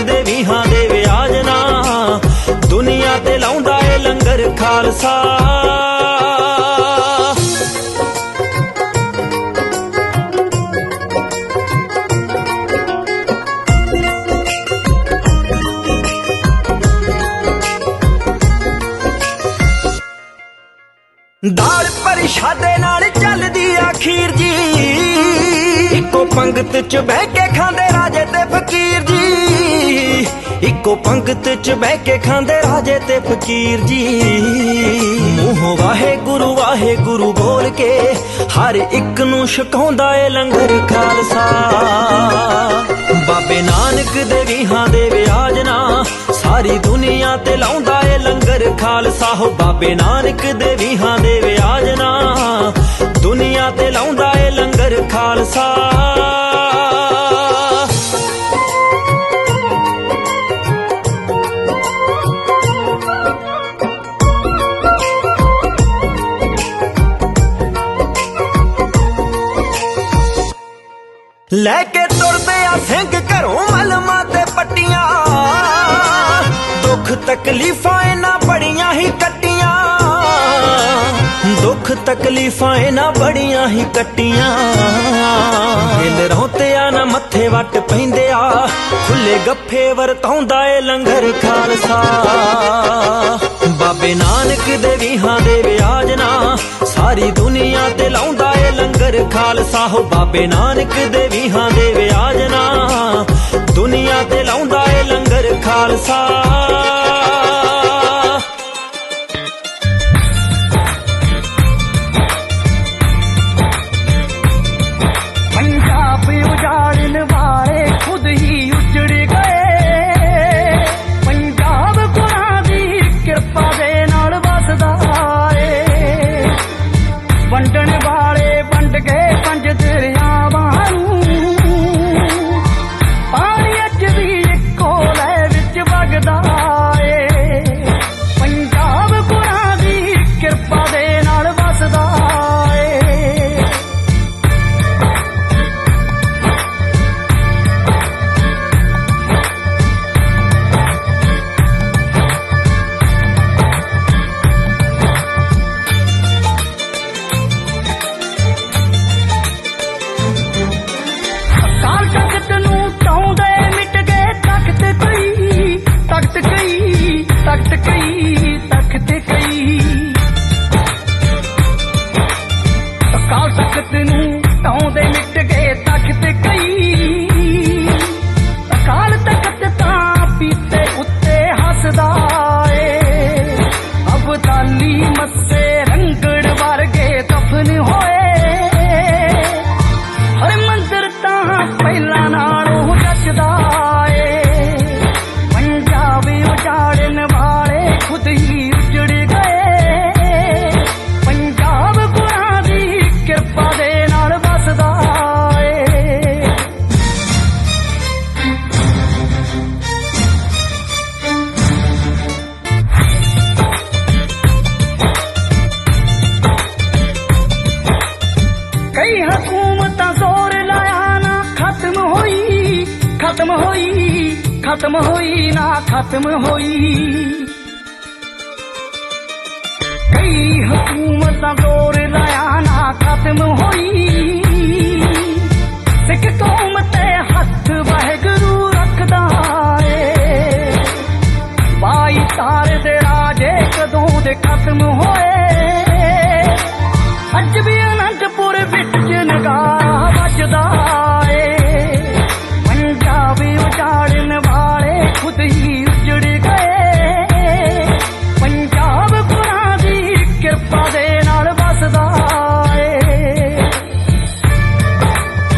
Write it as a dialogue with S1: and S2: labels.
S1: ਦੇ ਵੀਹਾਂ ਦੇ ਵਿਆਜਨਾ ਦੁਨੀਆ ਤੇ ਲਾਉਂਦਾ ਏ ਲੰਗਰ ਖਾਲਸਾ। ਦਾਲ ਪਰਿਸ਼ਾਦੇ ਨਾਲ ਚੱਲਦੀ ਆ ਖੀਰ ਜੀ। ਇੱਕੋ ਪੰਗਤ ਚ ਬਹਿ ਕੇ ਇੱਕੋ ਪੰਗਤ ਚ ਬਹਿ ਕੇ ਖਾਂਦੇ ਰਾਜੇ ਤੇ ਫਕੀਰ ਜੀ। ਮੂੰਹੋਂ ਵਾਹਿਗੁਰੂ ਵਾਹਿਗੁਰੂ ਬੋਲ ਕੇ ਹਰ ਇੱਕ ਨੂੰ ਛਕਾਉਂਦਾ ਏ ਲੰਗਰ ਖਾਲਸਾ। ਬਾਬੇ ਨਾਨਕ ਦੇ ਵੀਹਾਂ ਦੇ ਵਿਆਜਨਾ ਸਾਰੀ ਦੁਨੀਆ ਤੇ ਲਾਉਂਦਾ ਏ ਲੰਗਰ ਖਾਲਸਾ। ਹੋ ਬਾਬੇ ਨਾਨਕ ਦੇ ਵੀਹਾਂ ਦੇ ਵਿਆਜਨਾ ਦੁਨੀਆ ਤੇ ਲਾਉਂਦਾ ਏ ਲੰਗਰ ਖਾਲਸਾ। ਤੁਰਦੇ ਸਿੰਘ ਘਰੋਂ ਮਲਮਾਂ ਤੇ ਪੱਟੀਆਂ। ਦੁੱਖ ਤਕਲੀਫਾਂ ਇਹਨਾਂ ਬੜੀਆਂ ਹੀ ਕੱਟੀਆਂ। ਦੁੱਖ ਤਕਲੀਫਾਂ ਇਹਨਾਂ ਬੜੀਆਂ ਹੀ ਕੱਟੀਆਂ। ਦਿਲ ਰੋਤਿਆ ਨਾ ਮੱਥੇ ਵੱਟ ਪੈਂਦੇ ਆ ਖੁੱਲੇ ਗੱਫੇ ਵਰਤਾਉਂਦਾ ਏ ਲੰਗਰ ਖਾਲਸਾ। ਬਾਬੇ ਨਾਨਕ ਦੇ ਵੀਹਾਂ ਦੇ ਵਿਆਜਨਾ ਸਾਰੀ ਦੁਨੀਆ ਤੇ ਲਾਉਂਦਾ ਏ ਲੰਗਰ ਖਾਲਸਾ। ਹੋ ਬਾਬੇ ਨਾਨਕ ਦੇ ਵੀਹਾਂ ਦੇ ਵਿਆਜਨਾ ਦੁਨੀਆ ਤੇ ਲਾਉਂਦਾ ਏ ਲੰਗਰ ਖਾਲਸਾ।
S2: Lima. ਖਤਮ ਹੋਈ ਖਤਮ ਹੋਈ ਨਾ ਖਤਮ ਹੋਈ। ਕਈ ਹਕੂਮਤਾਂ ਦੌਰ ਲਾਇਆ ਨਾ ਖਤਮ ਹੋਈ। ਸਿੱਖ ਕੌਮ ਤੇ ਹੱਥ ਵਾਹਿਗੁਰੂ ਰੱਖਦਾ ਏ। ਬਾਈ ਤਾਰੇ ਦੇ ਰਾਜੇ ਕਦੋਂ ਦੇ ਖਤਮ